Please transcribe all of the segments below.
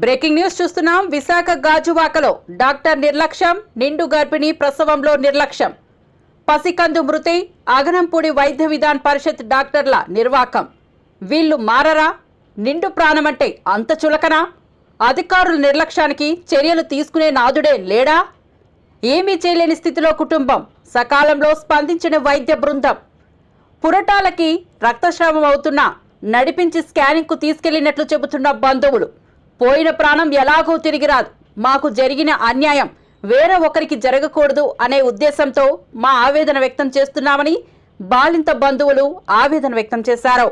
Breaking news చూస్తున్నాం. విశాఖ గాజువాకలో doctor నిర్లక్ష్యం నిండు గర్భిణి ప్రసవంలో నిర్లక్ష్యం. పసికందు మృతి అగనంపూడి వైద్య విధాన్ పరిషత్ డాక్టర్ల నిర్వాకం. వీళ్ళు మారరా? నిండు ప్రాణమంటే అంత చులకనా? అధికారుల నిర్లక్ష్యానికి చర్యలు తీసుకునే నాదుడే లేడా? ఏమీ చేయలేని స్థితిలో కుటుంబం సకాలంలో స్పందించిన వైద్య బృందం. పురటాలకి రక్తస్రావం అవుతున్నా నడిపించి స్కానింగ్కు తీసుకెళ్ళినట్లు చెబుతున్న బంధువులు. పోయిన ప్రాణం ఎలాగో తిరిగి రాదు. మాకు జరిగిన అన్యాయం వేరే ఒకరికి జరగకూడదు అనే ఉద్దేశంతో మా ఆవేదన వ్యక్తం చేస్తున్నామని బాలింత బంధువులు ఆవేదన వ్యక్తం చేశారు.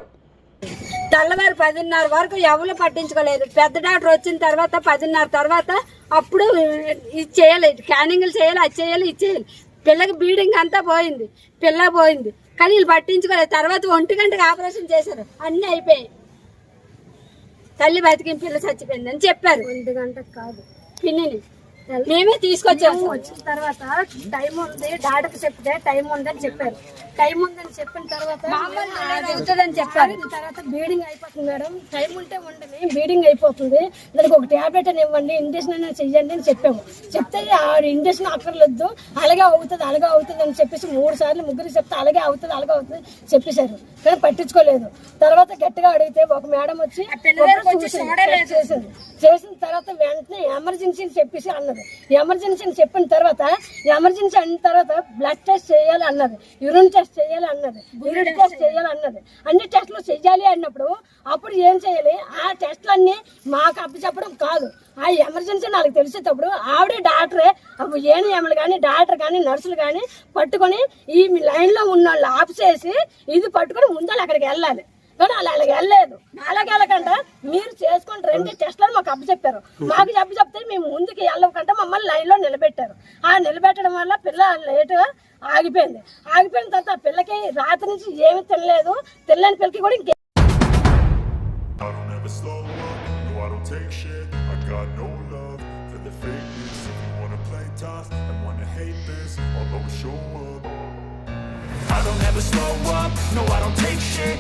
తెల్లవారు పదిన్నర వరకు ఎవరు పట్టించుకోలేదు. పెద్ద డాక్టర్ వచ్చిన తర్వాత పదిన్నర తర్వాత అప్పుడు ఇది చేయలేదు. స్కానింగ్లు చేయాలి అది చేయాలి ఇది చేయాలి. పిల్లకి బీడింగ్ అంతా పోయింది. పిల్ల పోయింది. కానీ వీళ్ళు పట్టించుకోలేదు. తర్వాత ఒంటి గంటకి ఆపరేషన్ చేశారు. అన్నీ అయిపోయాయి. తల్లి బతికిన పిల్ల చచ్చిపోయింది అని చెప్పారు. ఒంటి గంటకు కాదు. పిన్నిని. మేమే తీసుకొచ్చాము వచ్చిన తర్వాత టైం ఉంది డాక్టర్కి చెప్తే టైం ఉందని చెప్పారు. టైం ఉందని చెప్పిన తర్వాత అవుతుందని చెప్పారు. తర్వాత బీడింగ్ అయిపోతుంది మేడం. టైం ఉంటే ఉండని బీడింగ్ అయిపోతుంది. దానికి ఒక టాబ్లెట్ అని ఇవ్వండి ఇంజక్షన్ అయినా చెయ్యండి అని చెప్పాము. చెప్తే ఆ ఇంజక్షన్ అక్కర్లేదు అలాగే అవుతుంది అలాగే అవుతుంది అని చెప్పేసి మూడు సార్లు ముగ్గురు చెప్తే అలాగే అవుతుంది అలాగే అవుతుంది చెప్పేశారు. కానీ పట్టించుకోలేదు. తర్వాత గట్టిగా అడిగితే ఒక మేడం వచ్చి. చేసింది చేసిన తర్వాత వెంటనే ఎమర్జెన్సీ అని చెప్పేసి అన్నది. ఎమర్జెన్సీ అని చెప్పిన తర్వాత ఎమర్జెన్సీ అయిన తర్వాత బ్లడ్ టెస్ట్ చేయాలి అన్నది. యూరిన్ టెస్ట్ చేయాలి అన్నది. యూరిన్ టెస్ట్ చేయాలి. అన్నది. అన్ని టెస్టులు చేయాలి అన్నప్పుడు అప్పుడు ఏం చేయాలి? ఆ టెస్టులన్నీ మాకు అప్పచెప్పడం కాదు. ఆ ఎమర్జెన్సీ నాకు తెలిసేటప్పుడు ఆవిడే డాక్టరే అప్పుడు ఏఎన్ఎంలు కానీ డాక్టర్ కానీ నర్సులు కానీ పట్టుకొని ఈ లైన్లో ఉన్న వాళ్ళు ఆఫ్ చేసి ఇది పట్టుకొని ముందర అక్కడికి వెళ్ళాలి. కానీ అలా అలాగే వెళ్ళలేదు. అలాగే వెళ్ళకుండా మీరు చేసుకుని రెండు టెస్టులను మాకు అప్పచెప్పారు. మాకు చెప్పి చెప్తే మేము ముందుకు వెళ్ళకుండా మమ్మల్ని లైన్లో నిలబెట్టారు. ఆ నిలబెట్టడం వల్ల పిల్ల లేటుగా ఆగిపోయింది. ఆగిపోయిన తర్వాత ఆ పిల్లకి రాత్రి నుంచి ఏమీ తినలేదు. తినలేని పిల్లకి కూడా ఇంకే I don't ever slow up, no I don't take shit.